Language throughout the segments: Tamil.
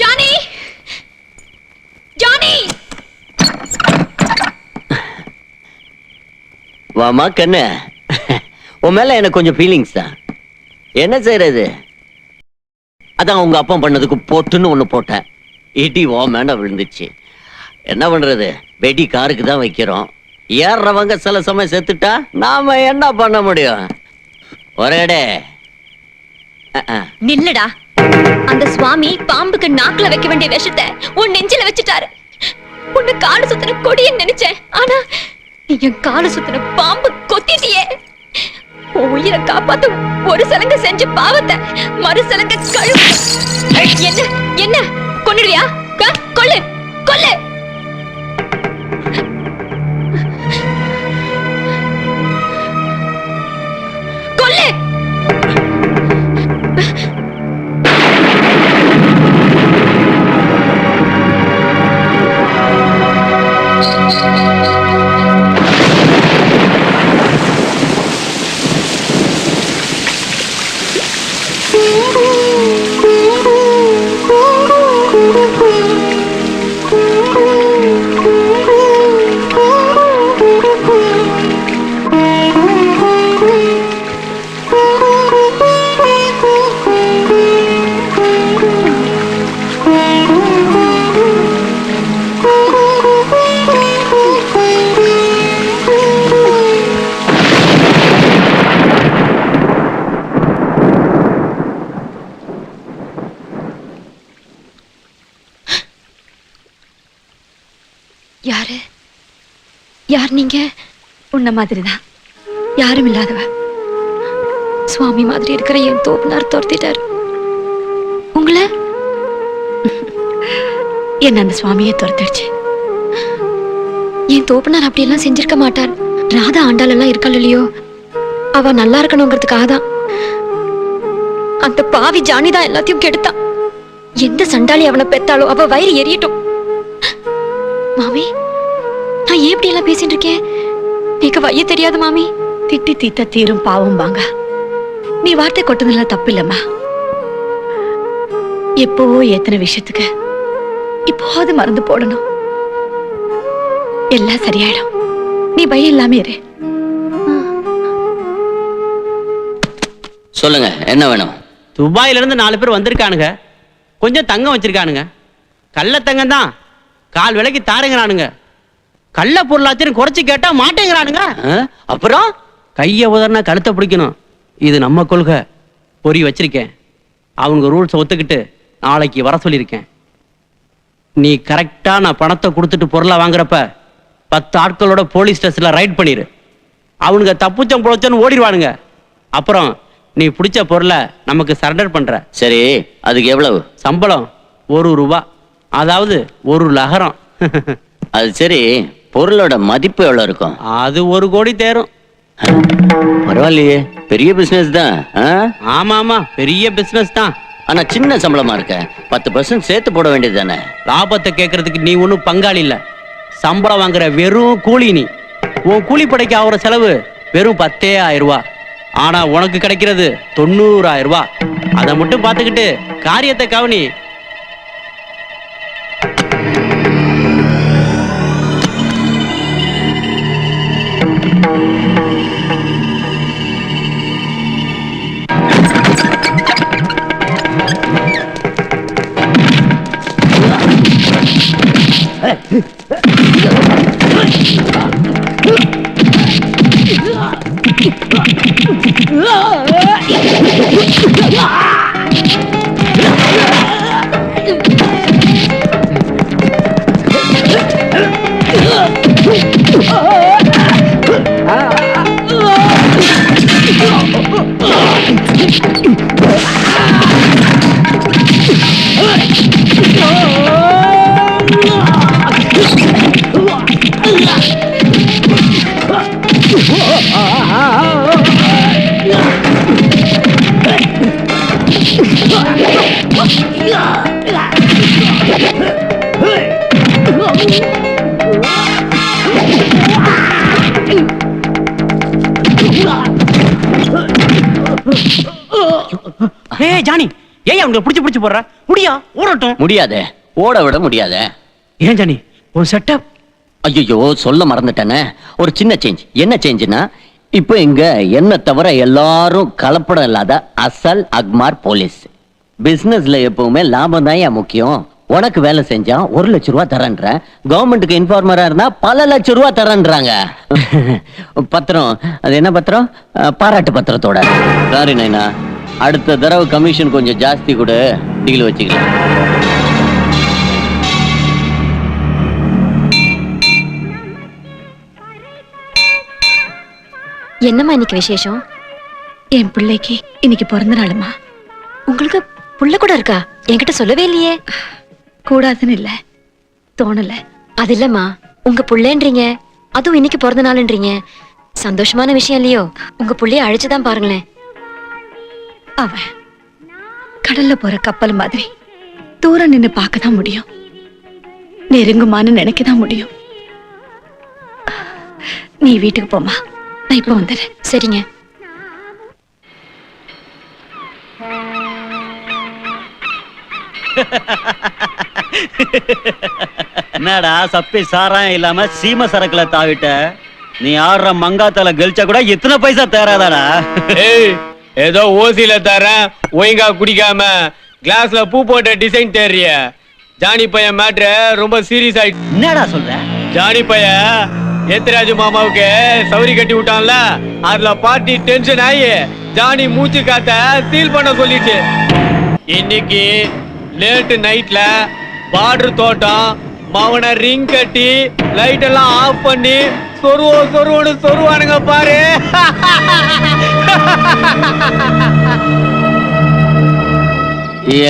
ஜானி! ஜானி! வாமா கண்ணு. உன் மேல எனக்கு கொஞ்சம் ஃபீலிங்ஸ் தான். என்ன செய்யறது அதான் உங்க அப்பா பண்ணதுக்கு போட்டுன்னு ஒண்ணு போட்டேன். இடி ஓ மேடம் விழுந்துச்சு. என்ன பண்றது? வெடி காருக்கு தான் வைக்கிறோம். ஏறுறவங்க சில சமயம் செத்துட்டா நாம என்ன பண்ண முடியும்? ஒரேடே அஹ், நில்லுடா. அந்த சுவாமி பாம்புக்கு நாக்குல வைக்க வேண்டிய விஷத்தை உன் நெஞ்சில வச்சுட்டாரு. உன்னை காலு சுத்தின கொடிய நினைச்சேன். ஆனா நீ என் காலு சுத்தின பாம்பு கொத்திட்டியே. உயிரை காப்பாத்து ஒரு சலங்க செஞ்ச பாவத்தை மறு சலங்க கழுவு என்ன? என்ன? கொன்னுடுவியா? கொல்லு. கொல்லு. Música உன்ன மாதிரிதான். யாரும் இல்லாதவ. சுவாமி மாதிரி இருக்கிற என் தோப்புனார் துரத்திட்டாரு உங்களை? என்ன அந்த சுவாமியே துரத்திடுச்சு. என் தோப்புனார் அப்படியெல்லாம் செஞ்சிருக்க மாட்டார். ராதா ஆண்டாள் எல்லாம் இருக்காள் இல்லையோ? அவ நல்லா இருக்கணுங்கிறதுக்காக தான். அந்த பாவி ஜானி தான் எல்லாத்தையும் கெடுத்தான் எந்த சண்டாளி அவனை பெத்தாலோ அவ வயிறு எரியட்டும். மாமி நான் ஏன் இப்படி எல்லாம் பேசிட்டு இருக்கேன்? எனக்கு வைய தெரியாது மாமி. திட்டி தீத்த தீரும் பாவம் வாங்க. நீ வார்த்தை கொட்டதுல தப்பு இல்லம்மா எப்போவோ எத்தனை விஷயத்துக்கு இப்போது மருந்து போடணும். எல்லாம் சரியாயிடும். நீ பயம் இல்லாம இரு. சொல்லுங்க என்ன வேணும்? துபாயில இருந்து நாலு பேர் வந்திருக்கானுங்க. கொஞ்சம் தங்கம் வச்சிருக்கானுங்க. கள்ள தங்கம் தான் கால் விலைக்கு தாருங்கிறானுங்க. கள்ள பொருளாச்சும் குறைச்சு கேட்டா மாட்டேங்கிறானுங்க. அப்புறம்? கையை உதறினா கழுத்தை பிடிக்கணும். இது நம்ம கொள்கை. பொறி வச்சிருக்கேன். அவங்க ரூல்ஸ் ஒத்துக்கிட்டு நாளைக்கு வர சொல்லியிருக்கேன். நீ கரெக்டா நான் பணத்தை கொடுத்துட்டு பொருளை வாங்குறப்ப பத்து ஆட்களோட போலீஸ் ஸ்டேஷன்ல ரைட் பண்ணிரு. அவனுங்க தப்புச்சம் புழச்சன்னு ஓடிடுவானுங்க. அப்புறம் நீ பிடிச்ச பொருளை நமக்கு சரண்டர் பண்ற. சரி அதுக்கு எவ்வளவு? சம்பளம் ஒரு ரூபா. அதாவது ஒரு லகரம். அது சரி. பொருளோட மதிப்பு எவ்வளவு இருக்கும்? அது ஒரு கோடி தேரும். பரவாயில்லையே பெரிய பிசினஸ் தான்? ஆமா ஆமா பெரிய பிசினஸ் தான். ஆனா சின்ன சம்பளமா இருக்க பத்து பர்சன்ட் சேர்த்து போட வேண்டியது தானே? லாபத்தை கேட்கறதுக்கு நீ ஒன்றும் பங்காளி இல்ல. சம்பளம் வாங்குற வெறும் கூலி நீ. உன் கூலிப்படைக்கு ஆகுற செலவு வெறும் பத்தே ஆயிரம் ரூபாய் ஆனா உனக்கு கிடைக்கிறது தொண்ணூறாயிரம் ரூபாய் அதை மட்டும் பார்த்துக்கிட்டு காரியத்தை கவனி. Ah! ஏய் ஜானி. ஏன் அவங்க புடிச்சு புடிச்சு போடுற. முடியா? ஓடட்டும். முடியாதே. ஓட விட முடியாதே. ஏன் ஜானி? உன் செட்டப் ஐயோ சொல்ல மறந்துட்டேனே. ஒரு சின்ன சேஞ்ச் என்ன சேஞ்சுனா இப்போ இங்க என்ன தவிர எல்லாரும் கலப்படம் இல்லாத அசல் அக்மார் போலீஸ். பிசினஸ்ல எப்பவுமே லாபம் தான் முக்கியம். உனக்கு வேலை செஞ்சா ஒரு லட்ச ரூபா தரேன்ற கவர்மெண்ட்டுக்கு இன்ஃபார்மரா இருந்தா பல லட்ச ரூபா தரேன்றாங்க. பத்திரம். அது என்ன பத்திரம்? பாராட்டு பத்திரத்தோட. சாரி நைனா அடுத்த தடவை கமிஷன் கொஞ்சம் ஜாஸ்தி கொடு டீல் வச்சுக்கலாம். என்னம்மா இன்னைக்கு விசேஷம்? என் பிள்ளைக்கு இன்னைக்கு பிறந்த நாளுமா? உங்களுக்கு புள்ள கூட இருக்கா? என்கிட்ட சொல்லவே இல்லையே. கூடாதுன்னு இல்ல. தோணல. அது இல்லம்மா. உங்க புள்ளேன்றீங்க. அதுவும் இன்னைக்கு பிறந்த நாளுன்றீங்க. சந்தோஷமான விஷயம் இல்லையோ? உங்க புள்ளைய அழைச்சுதான் பாருங்களேன். அவன் கடல்ல போற கப்பல் மாதிரி தூரம் நின்னு பார்க்க தான் முடியும். நெருங்குமான்னு நினைக்க தான் முடியும். நீ வீட்டுக்கு போமா நான் இப்ப வந்துடுறேன் சரிங்க. என்னடா சப்பி சாராயம் இல்லாம சீம சரக்குல தாவிட்ட? நீ ஆடுற மங்காத்தால கெலிச்சா கூட எத்தனை பைசா தேராதாடா ஏய் ஏதோ ஓசில தரேன் ஒழுங்கா குடிக்காம கிளாஸ்ல பூ போட்ட டிசைன் தெரிய ஜானி பையன் மேட்ரு ரொம்ப சீரியஸ் ஆயிடுச்சு என்னடா சொல்ற? ஜானி பையன் ஏத்திராஜு மாமாவுக்கு சௌரி கட்டி விட்டான்ல. அதுல பார்ட்டி டென்ஷன் ஆகி ஜானி மூச்சு காத்த சீல் பண்ண சொல்லிட்டு இன்னைக்கு லேட் நைட்ல பார்டர் தோட்டம் மவனை ரிங் கட்டி லைட் எல்லாம் ஆஃப் பண்ணி சொருவோ சொருவோன்னு சொருவானுங்க பாரு.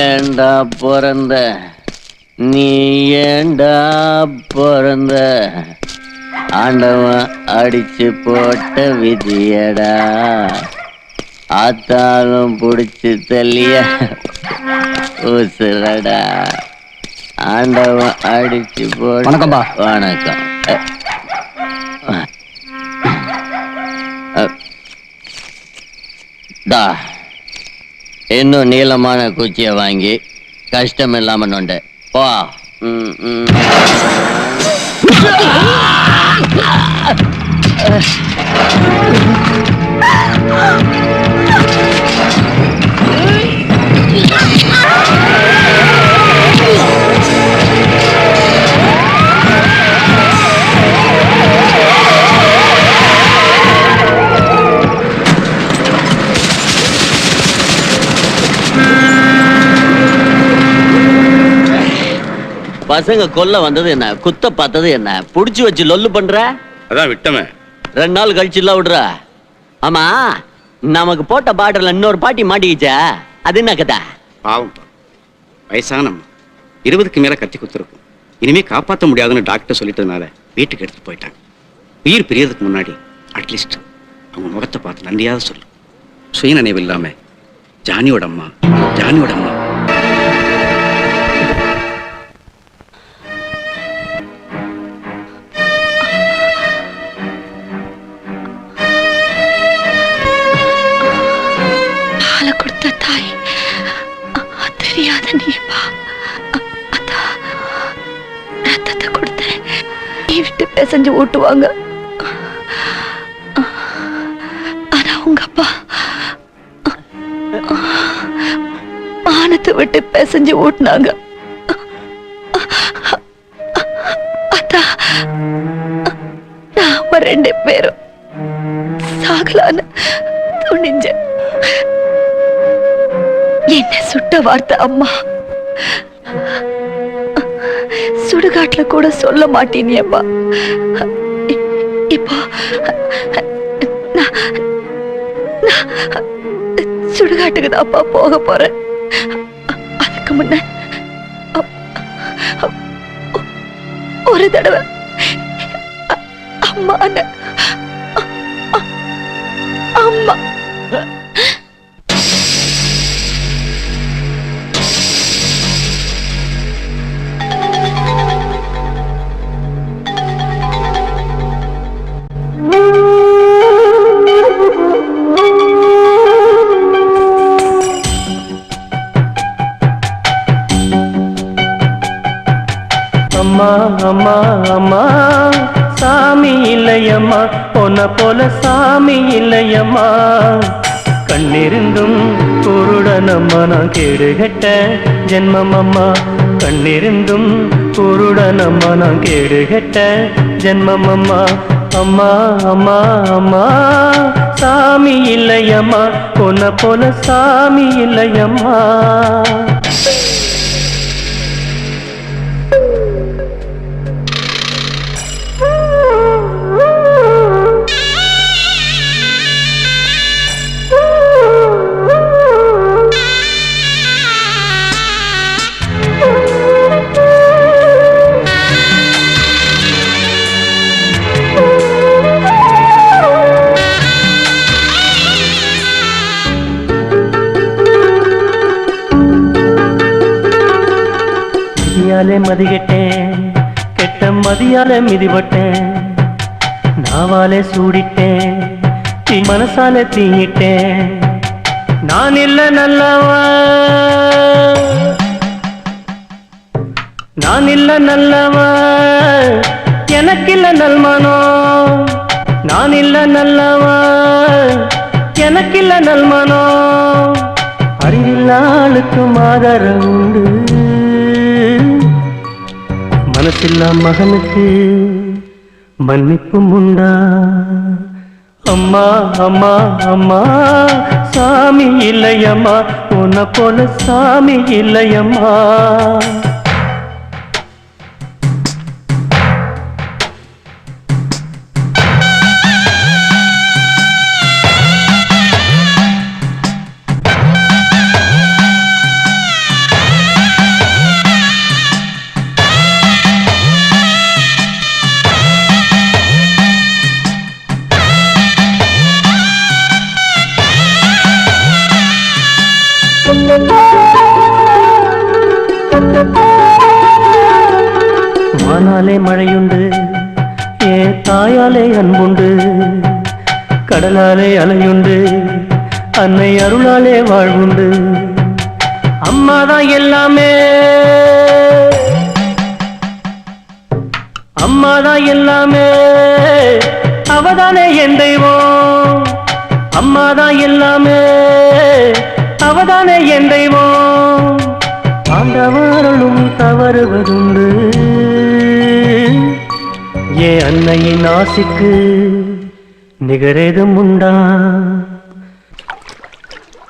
ஏண்டா பிறந்த? நீ ஏண்டா பிறந்த? ஆண்டவன் அடிச்சு போட்ட விதியடா. ஆத்தாலும் புடிச்சு தள்ளிய உசுரடா. ஆண்டவன் அடிச்சு போட்ட வணக்கம்பா. வணக்கம். தா இன்னும் நீளமான குச்சியை வாங்கி கஷ்டம் இல்லாம நொண்ட. போ. ம், பசங்க கொல்ல வந்தது என்ன? குத்த பார்த்தது என்ன? புடிச்சு வச்சு லொல்லு பண்ற? அதான் விட்டமே. ரெண்டு நாள் கழிச்சு இல்ல விடுற. ஆமா நமக்கு போட்ட பாட்டில் இன்னொரு பாட்டி மாட்டிக்கிச்சா. அது என்ன கதை? பாவம் வயசானம்மா இருபதுக்கு மேல கத்தி குத்துருக்கும். இனிமே காப்பாற்ற முடியாதுன்னு டாக்டர் சொல்லிட்டதுனால வீட்டுக்கு எடுத்துட்டு போயிட்டாங்க உயிர் பிரியறதுக்கு முன்னாடி அட்லீஸ்ட் அவங்க முகத்தை பார்த்து நன்றியாவது சொல்லு. சுயநினைவு இல்லாம ஜானியோட அம்மா ஜானியோட அம்மா. விட்டு ஊட்டுவாங்க ஆனா உங்க அப்பா மானத்தை விட்டு பிசைஞ்சு ஊட்டினாங்க அதான் நாம ரெண்டு பேரும் சாகலான்னு துணிஞ்ச. என்ன சுட்ட வார்த்தை அம்மா? சுடுகாட்டுல கூட சொல்ல மாட்டேனியப்பா இப்போ சுடுகாட்டுக்கு தான்ப்பா போக போறேன். அதுக்கு முன்ன ஒரு தடவை அம்மா அம்மா இல்லையம்மா பொன்ன போல சாமி இல்லையம்மா. கண்ணிருந்தும் குருடனம்மா நான் கேடுகட்ட ஜென்மம் அம்மா கண்ணிருந்தும் குருடனம்மா நான் கேடுகட்ட ஜென்மம் அம்மா அம்மா அம்மா அம்மா சாமி இல்லையம்மா. பொன்ன போல சாமி இல்லையம்மா. மதியாலே மதிகட்டேன். கெட்ட மதியால மிதிபட்டேன். நாவாலே சூடிட்டேன். தீ மனசால தீங்கிட்டேன். நான் இல்ல நல்லவா? நான் இல்ல நல்லவா? எனக்கில்ல நல்மனோ? நான் இல்ல நல்லவா? எனக்கில்ல நல்மனோ? அறிவில்லாளுக்கும் ஆதாரம் உண்டு. மனசில்லா மகனுக்கு மன்னிப்பும் உண்டா அம்மா அம்மா அம்மா சாமி இல்லையம்மா. உன்னை போல சாமி இல்லையம்மா. வானாலே மழையுண்டு ஏ தாயாலே அன்புண்டு கடலாலே அலையுண்டு அன்னை அருளாலே வாழ்வுண்டு. அம்மாதான் எல்லாமே. அம்மாதான் எல்லாமே. அவதானே என் தெய்வம். அம்மாதான் எல்லாமே. அவதானே என் தெய்வம். ஆண்டவர்களும் தவறுவதுண்டு. ஏ அன்னையின் ஆசிக்கு நிகரேதும் உண்டா?